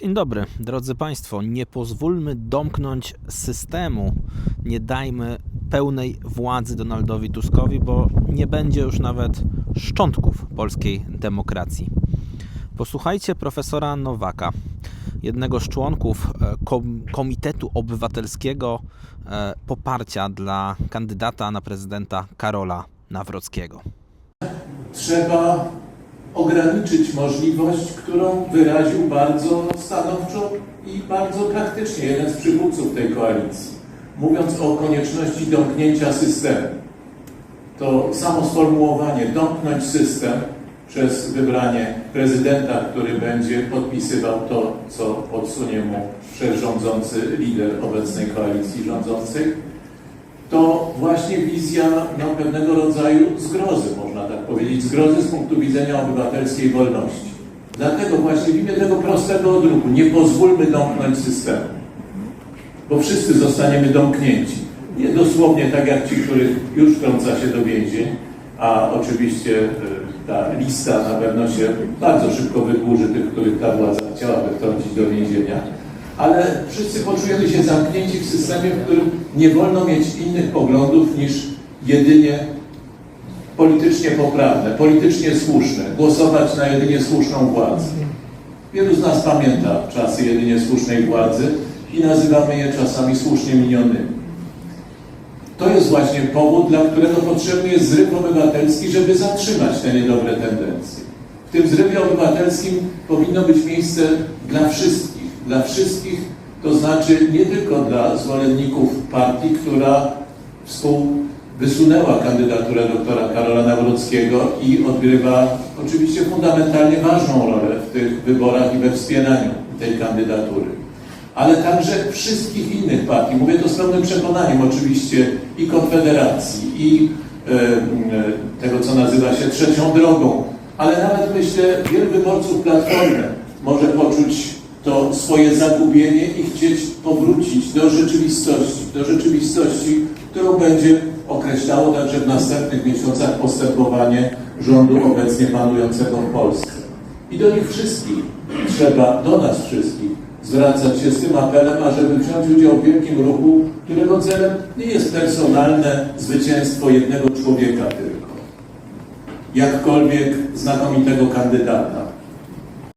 Dzień dobry, drodzy Państwo. Nie pozwólmy domknąć systemu. Nie dajmy pełnej władzy Donaldowi Tuskowi, bo nie będzie już nawet szczątków polskiej demokracji. Posłuchajcie profesora Nowaka, jednego z członków e, kom- Komitetu Obywatelskiego e, Poparcia dla kandydata na prezydenta Karola Nawrockiego. trzeba ograniczyć możliwość, którą wyraził bardzo stanowczo i bardzo praktycznie jeden z przywódców tej koalicji, mówiąc o konieczności domknięcia systemu. To samo sformułowanie domknąć system przez wybranie prezydenta, który będzie podpisywał to, co podsunie mu wszechrządzący lider obecnej koalicji rządzącej, to właśnie wizja no, pewnego rodzaju zgrozy, można tak powiedzieć, zgrozy z punktu widzenia obywatelskiej wolności. Dlatego właśnie w imię tego prostego odruchu nie pozwólmy domknąć systemu, bo wszyscy zostaniemy domknięci. Nie dosłownie tak jak ci, których już wtrąca się do więzień, a oczywiście y, ta lista na pewno się bardzo szybko wydłuży tych, których ta władza chciałaby wtrącić do więzienia ale wszyscy poczujemy się zamknięci w systemie, w którym nie wolno mieć innych poglądów niż jedynie politycznie poprawne, politycznie słuszne, głosować na jedynie słuszną władzę. Wielu z nas pamięta czasy jedynie słusznej władzy i nazywamy je czasami słusznie minionymi. To jest właśnie powód, dla którego potrzebny jest zryw obywatelski, żeby zatrzymać te niedobre tendencje. W tym zrywie obywatelskim powinno być miejsce dla wszystkich. Dla wszystkich, to znaczy nie tylko dla zwolenników partii, która współwysunęła kandydaturę doktora Karola Nawrockiego i odgrywa oczywiście fundamentalnie ważną rolę w tych wyborach i we wspieraniu tej kandydatury ale także wszystkich innych partii. Mówię to z pełnym przekonaniem oczywiście i Konfederacji, i e, e, tego, co nazywa się trzecią drogą, ale nawet myślę, wielu wyborców Platformy może poczuć to swoje zagubienie i chcieć powrócić do rzeczywistości, do rzeczywistości, którą będzie określało także w następnych miesiącach postępowanie rządu obecnie panującego w Polsce. I do nich wszystkich trzeba, do nas wszystkich, zwracać się z tym apelem, ażeby wziąć udział w wielkim ruchu, którego celem nie jest personalne zwycięstwo jednego człowieka tylko, jakkolwiek znakomitego kandydata,